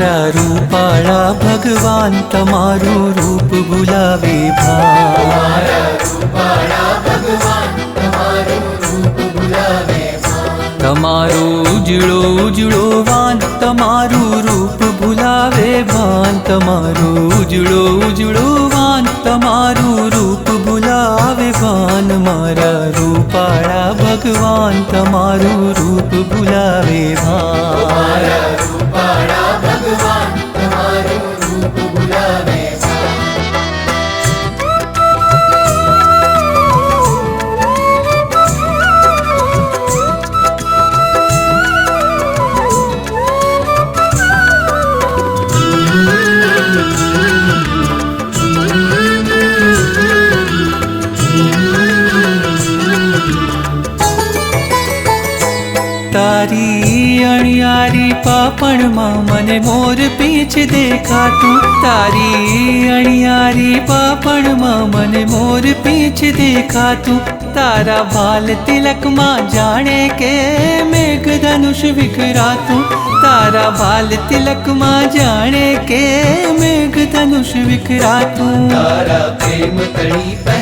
મારો રૂપાળા ભગવાન તમારું રૂપ બુલાવે માં તમારું ઉજળો ઉજળો વાંત તમારું રૂપ બુલાવે માં તમારું ઉજળો ઉજળો વાંત તમારું રૂપ બુલાવે માં મારા રૂપાળા ભગવાન તમારું રૂપ બુલાવે માં તારી અણિયારી પાપણમાં મને મોર પીંછ દેખાતું તારી અણિયારી પાપણમાં મને મોર પીંછ દેખાતું તારા બાલ તિલકમાં જાણે કે મેઘધનુષ વિખરાતું તારા બાલ તિલકમાં જાણે કે મેઘધનુષ વિખરાતું તારા પ્રેમ તણી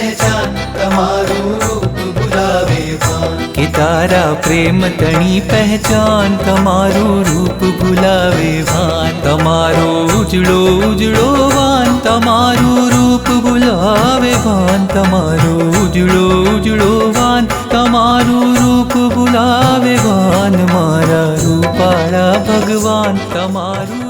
тара പ്രേമതണി പെഹചാൻ તમારો રૂપ बुलावे वान તમારો ઉજળો ઉજળો वान તમારો રૂપ बुलावे वान તમારો ઉજળો ઉજળો वान તમારો રૂપ बुलावे वान મારા રૂપાળા ભગવાન તમારો